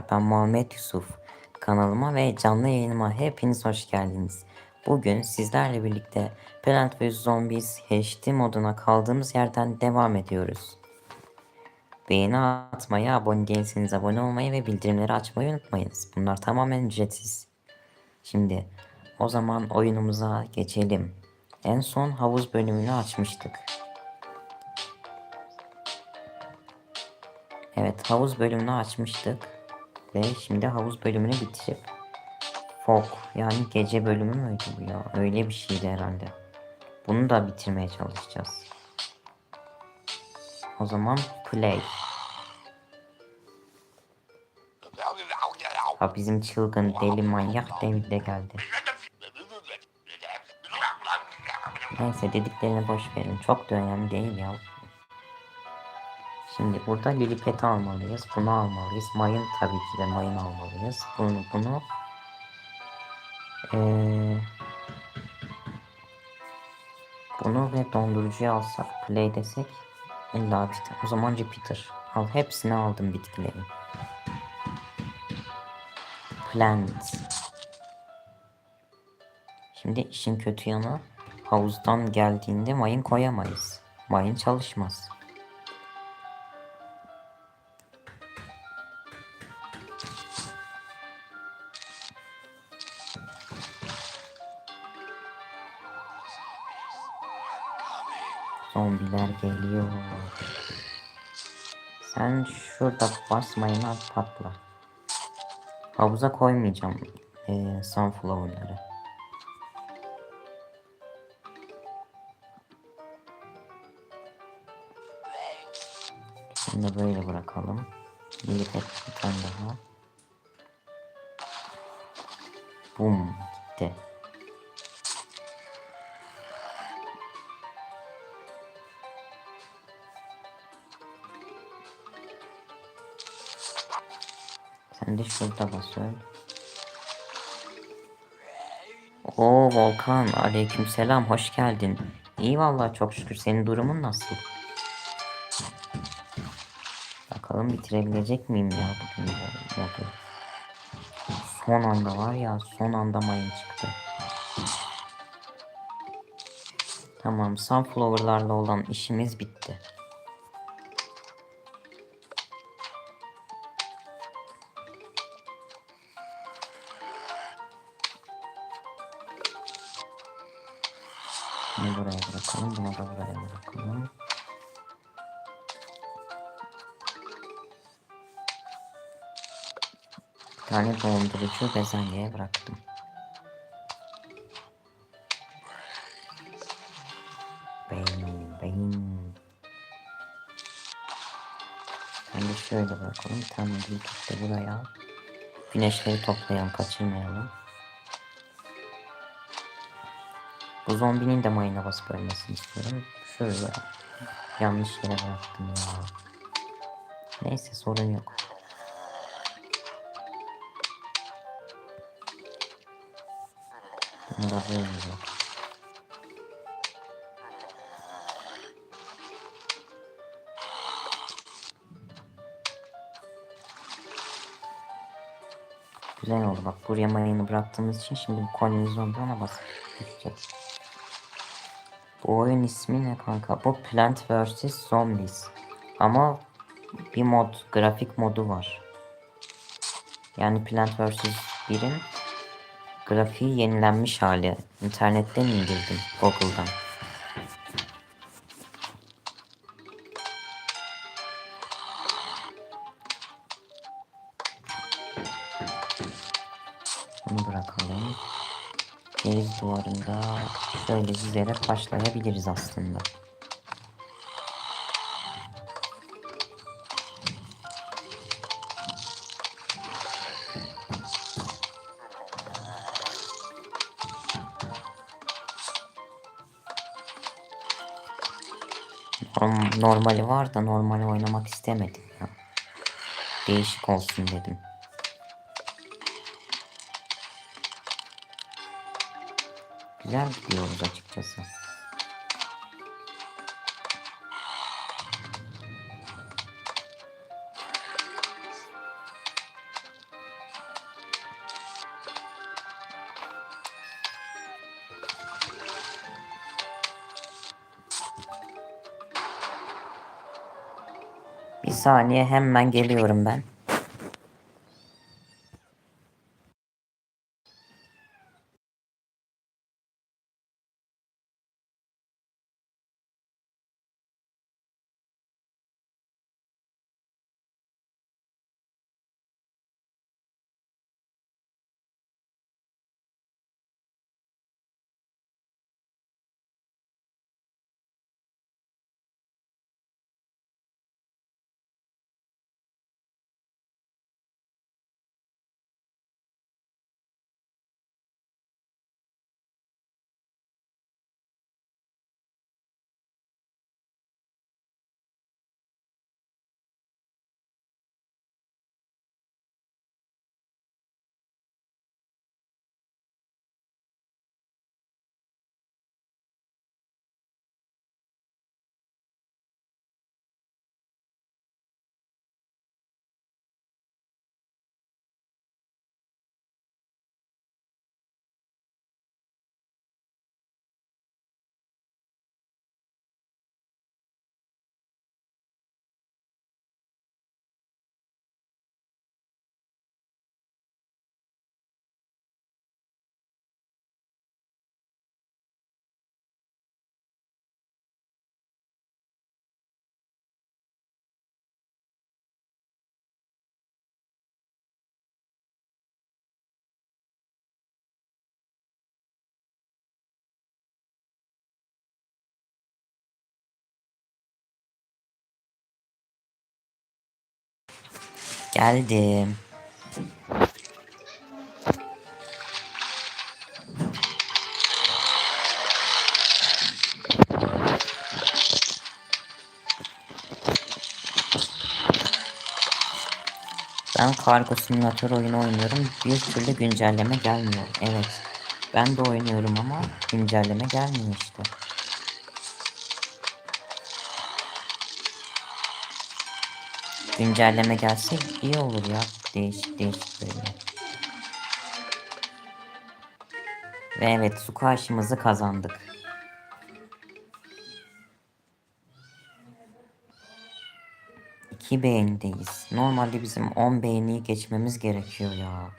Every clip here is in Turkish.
Merhabalar ben Muhammed Yusuf. Kanalıma ve canlı yayınıma hepiniz hoş geldiniz. Bugün sizlerle birlikte Plant vs Zombies HD moduna kaldığımız yerden devam ediyoruz. Beğeni atmayı, abone değilseniz abone olmayı ve bildirimleri açmayı unutmayınız. Bunlar tamamen ücretsiz. Şimdi o zaman oyunumuza geçelim. En son havuz bölümünü açmıştık. Evet havuz bölümünü açmıştık. Ve şimdi havuz bölümünü bitirip Fog yani gece bölümü müydü bu ya? Öyle bir şeydi herhalde. Bunu da bitirmeye çalışacağız. O zaman play. Ha bizim çılgın deli manyak David de geldi. Neyse dediklerini boş verin. Çok da önemli değil ya. Şimdi burada Lilipet'i almalıyız. Bunu almalıyız. Mayın tabii ki de mayın almalıyız. Bunu bunu ee, bunu ve dondurucuyu alsak play desek illa Peter. O zaman Jupiter. Al hepsini aldım bitkilerin. Plant. Şimdi işin kötü yanı havuzdan geldiğinde mayın koyamayız. Mayın çalışmaz. Zombiler geliyor. Sen şurada basmayın at patla. Havuza koymayacağım ee, sunflower'ları. Şimdi böyle bırakalım. Bir tek bir tane daha. Bum de şurada bas öyle. Oo Volkan aleykümselam hoş geldin. İyi vallahi çok şükür senin durumun nasıl? Bakalım bitirebilecek miyim ya bugün bu modu? Son anda var ya son anda mayın çıktı. Tamam sunflower'larla olan işimiz bitti. Tane dondurucu bezelyeye bıraktım. Beyin, beyin. Ben de şöyle bırakalım. Bir tane büyük de buraya. Güneşleri toplayalım, kaçırmayalım. Bu zombinin de mayına basıp ölmesini istiyorum. Şöyle yanlış yere bıraktım ya. Neyse sorun yok. Bak. Güzel oldu bak buraya mayını bıraktığımız için şimdi bu koloni zombi ona basıp düşecek. Bu oyun ismi ne kanka? Bu Plant vs Zombies. Ama bir mod, grafik modu var. Yani Plant vs 1'in grafiği yenilenmiş hali. İnternetten indirdim Google'dan. Bunu bırakalım. Deniz duvarında şöyle dizerek başlayabiliriz aslında. Normali var da normali oynamak istemedim ya. Değişik olsun dedim. Güzel gidiyoruz açıkçası. Saniye hemen geliyorum ben. Geldim. Ben kargo simülatör oyunu oynuyorum. Bir türlü güncelleme gelmiyor. Evet. Ben de oynuyorum ama güncelleme gelmiyor işte. Güncelleme gelse iyi olur ya. Değişik değişik böyle. Ve evet su karşımızı kazandık. İki beğenideyiz. Normalde bizim 10 beğeniyi geçmemiz gerekiyor ya.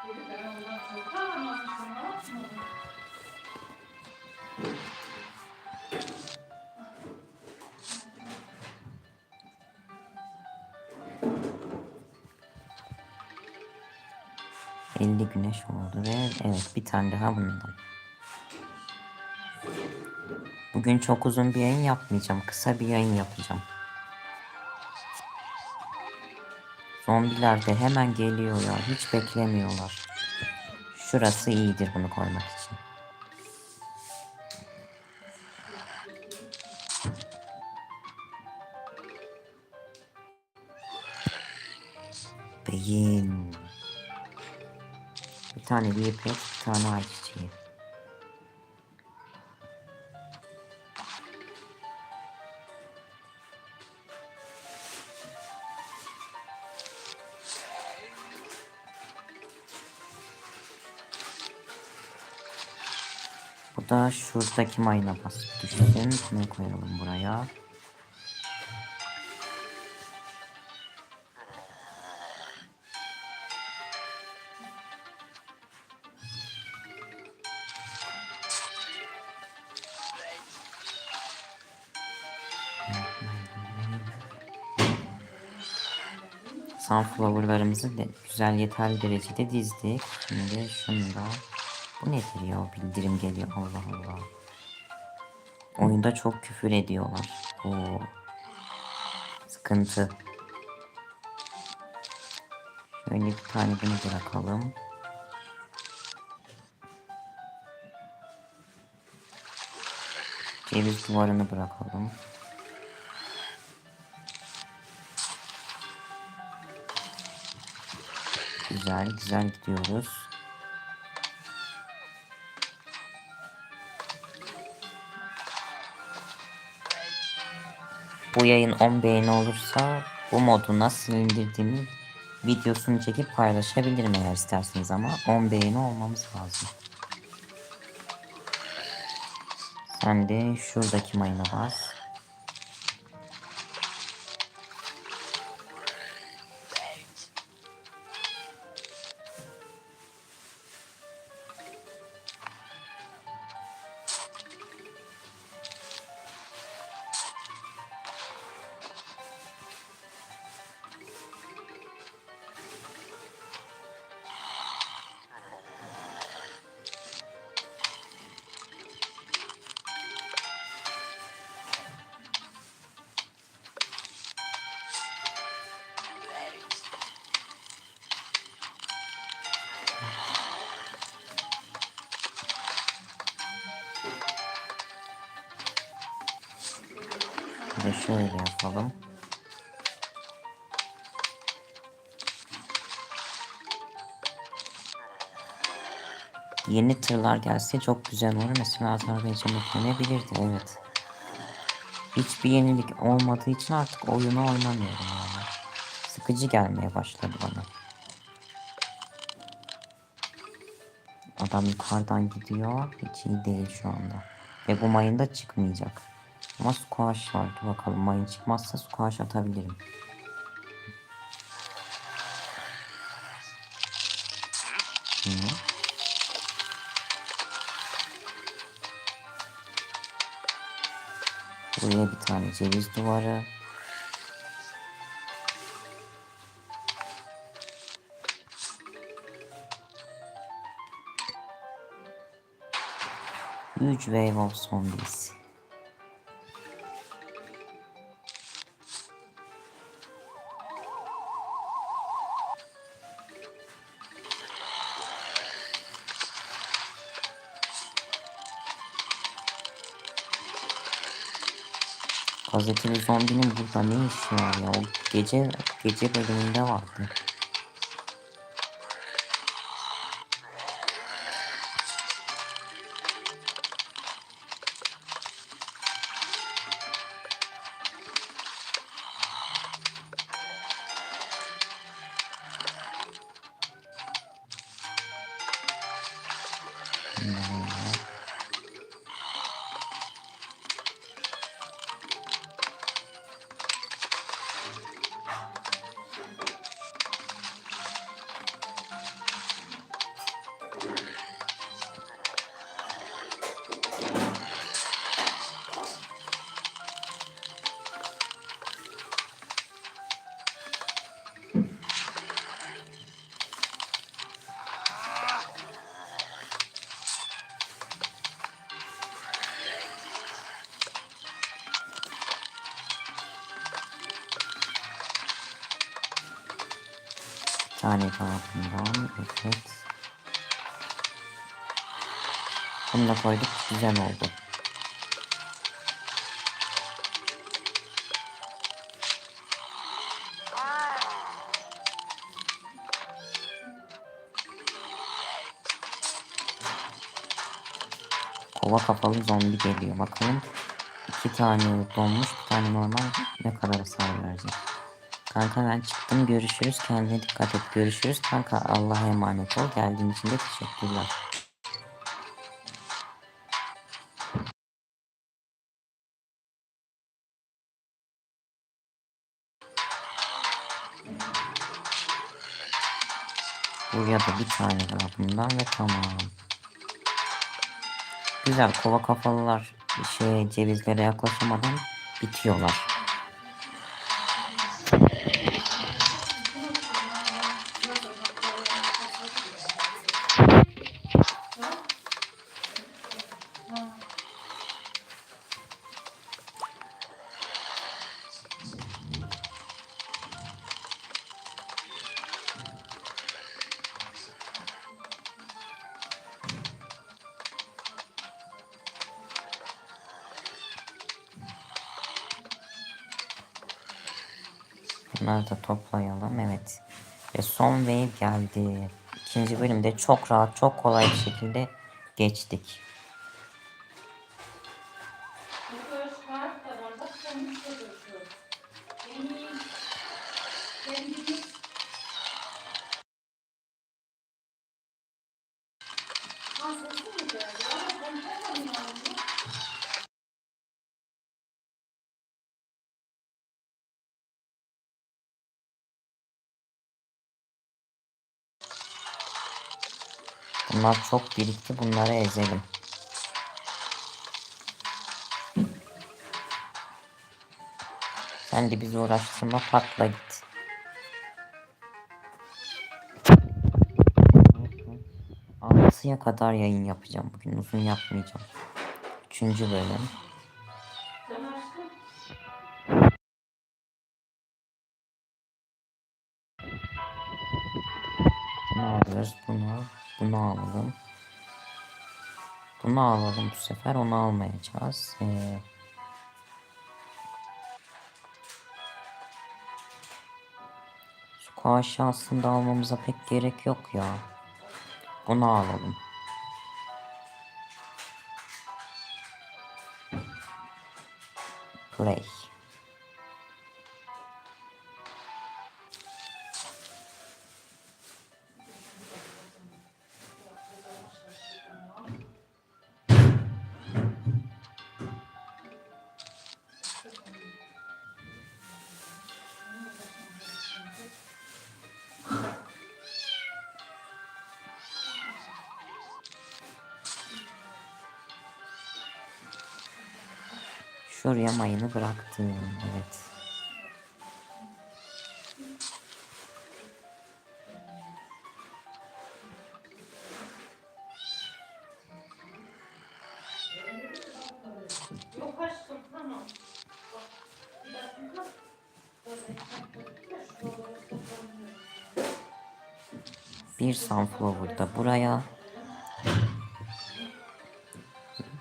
...50 güneş oldu ve evet bir tane daha bundan. Bugün çok uzun bir yayın yapmayacağım. Kısa bir yayın yapacağım. Zombiler de hemen geliyor ya. Hiç beklemiyorlar. Şurası iyidir bunu koymak için. Beyin. Bir tane lipet, bir tane ayçiçeği. Şuradaki mayına basıp düşsün. Ne koyalım buraya? sunflowerlarımızı de güzel yeterli derecede dizdik. Şimdi şunu da bu nedir ya bildirim geliyor Allah Allah. Oyunda çok küfür ediyorlar. Oo. Sıkıntı. Şöyle bir tane bunu bırakalım. Ceviz duvarını bırakalım. Güzel güzel gidiyoruz. Bu yayın 10 beğeni olursa bu modu nasıl indirdiğimi videosunu çekip paylaşabilirim eğer isterseniz ama 10 beğeni olmamız lazım. Sen de şuradaki mayına bas. De şöyle yapalım. Yeni tırlar gelse çok güzel olur. Mesela Azerbaycan eklenebilirdi. Evet. Hiçbir yenilik olmadığı için artık oyunu oynamıyorum yani. Sıkıcı gelmeye başladı bana. Adam yukarıdan gidiyor. Hiç iyi değil şu anda. Ve bu mayın da çıkmayacak. Ama squash var. Dur bakalım mayın çıkmazsa squash atabilirim. Hı. Buraya bir tane ceviz duvarı. Huge wave of zombies. Gazeteli zombinin burada ne işi var ya? O gece gece bölümünde vardı. Daha bundan. Evet. Bunu da koyduk. Güzel oldu. Kova kafalı zombi geliyor. Bakalım. iki tane donmuş, bir tane normal ne kadar hasar verecek. Kanka ben çıktım. Görüşürüz. Kendine dikkat et. Görüşürüz. Kanka Allah'a emanet ol. Geldiğin için de teşekkürler. Buraya da bir tane daha bundan ve tamam. Güzel kova kafalılar şey cevizlere yaklaşamadan bitiyorlar. Bunları da toplayalım. Evet. Ve son wave geldi. İkinci bölümde çok rahat, çok kolay bir şekilde geçtik. Bunlar çok birikti. Bunları ezelim. Sen de bizi uğraştırma patla git. Altıya kadar yayın yapacağım bugün. Uzun yapmayacağım. Üçüncü bölüm. Bunu, alalım. Bunu alalım bu sefer. Onu almayacağız. Ee, Su aşağısında almamıza pek gerek yok ya. Bunu alalım. Play. Şuraya mayını bıraktım. Evet. Bir sunflower da buraya.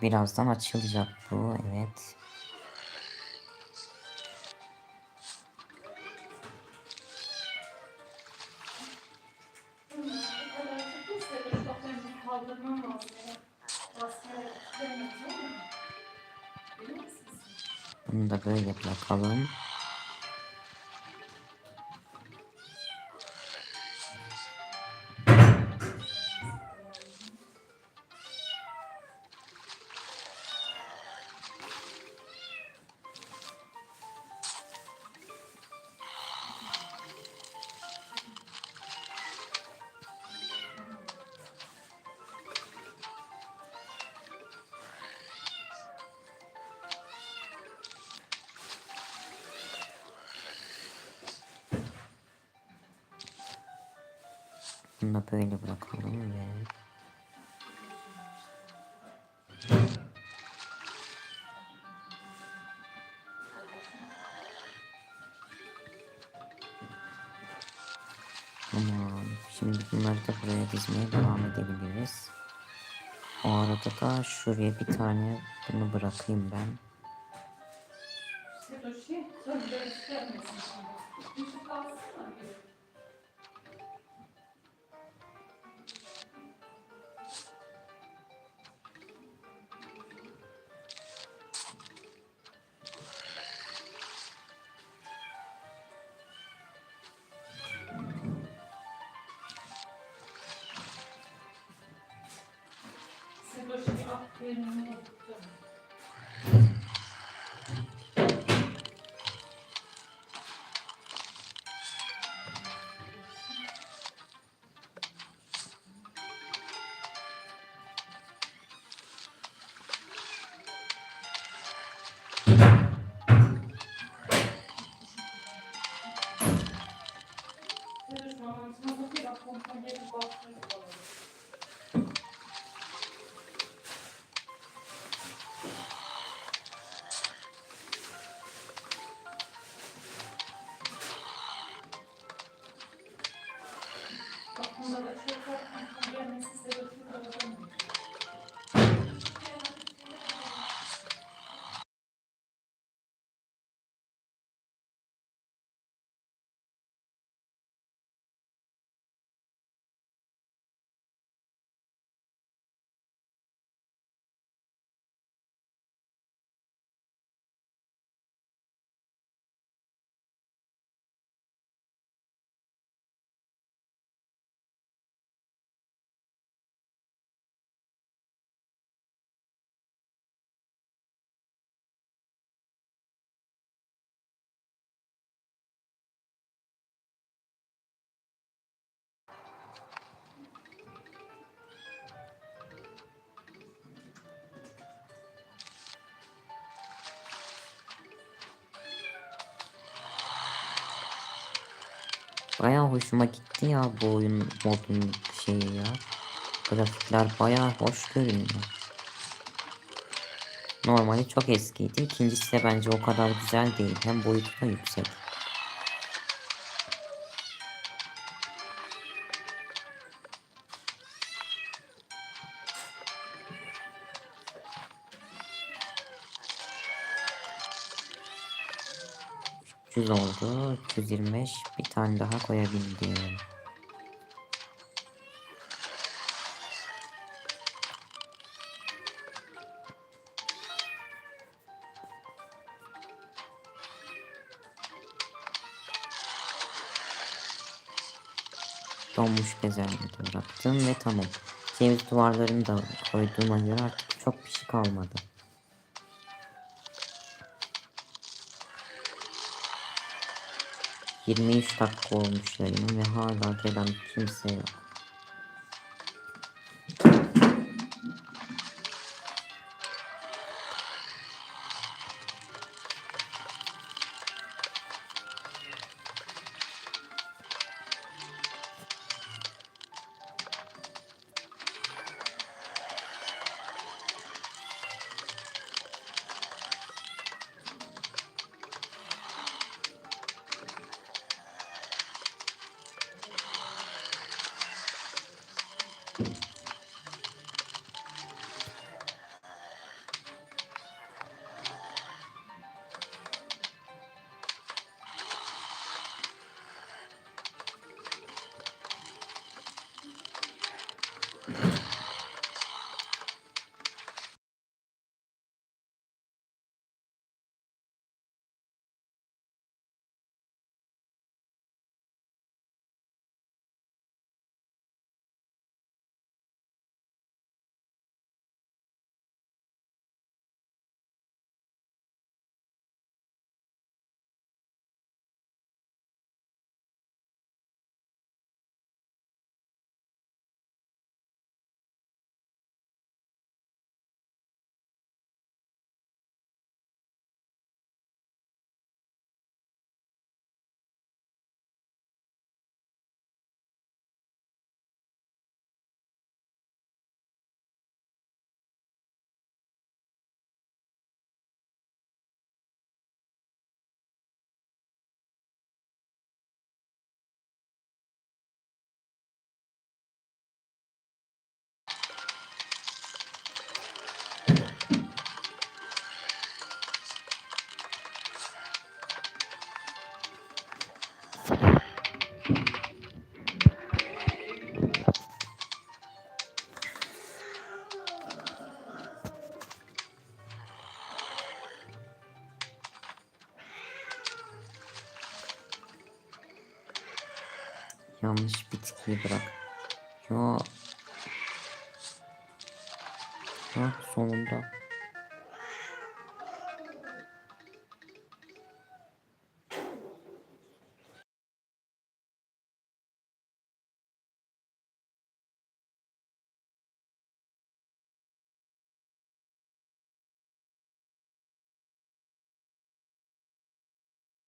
Birazdan açılacak bu. Evet. Böyle Bunu da böyle bırakalım ve Tamam. Şimdi bunları da buraya dizmeye devam edebiliriz. O arada da şuraya bir tane bunu bırakayım ben. 嗯。Gracias. Bayağı hoşuma gitti ya bu oyun modun şeyi ya. Grafikler bayağı hoş görünüyor. Normali çok eskiydi. İkincisi de bence o kadar güzel değil. Hem boyutu da yüksek. Yüz oldu. 325 bir tane daha koyabildim. Donmuş bezelye bıraktım ve tamam. Ceviz duvarlarını da koyduğuma göre artık çok bir şey kalmadı. Yirmi üç dakika olmuş yayının ve hala gelen kimse yok. Bitkiyi bırak. Ya. Ha sonunda.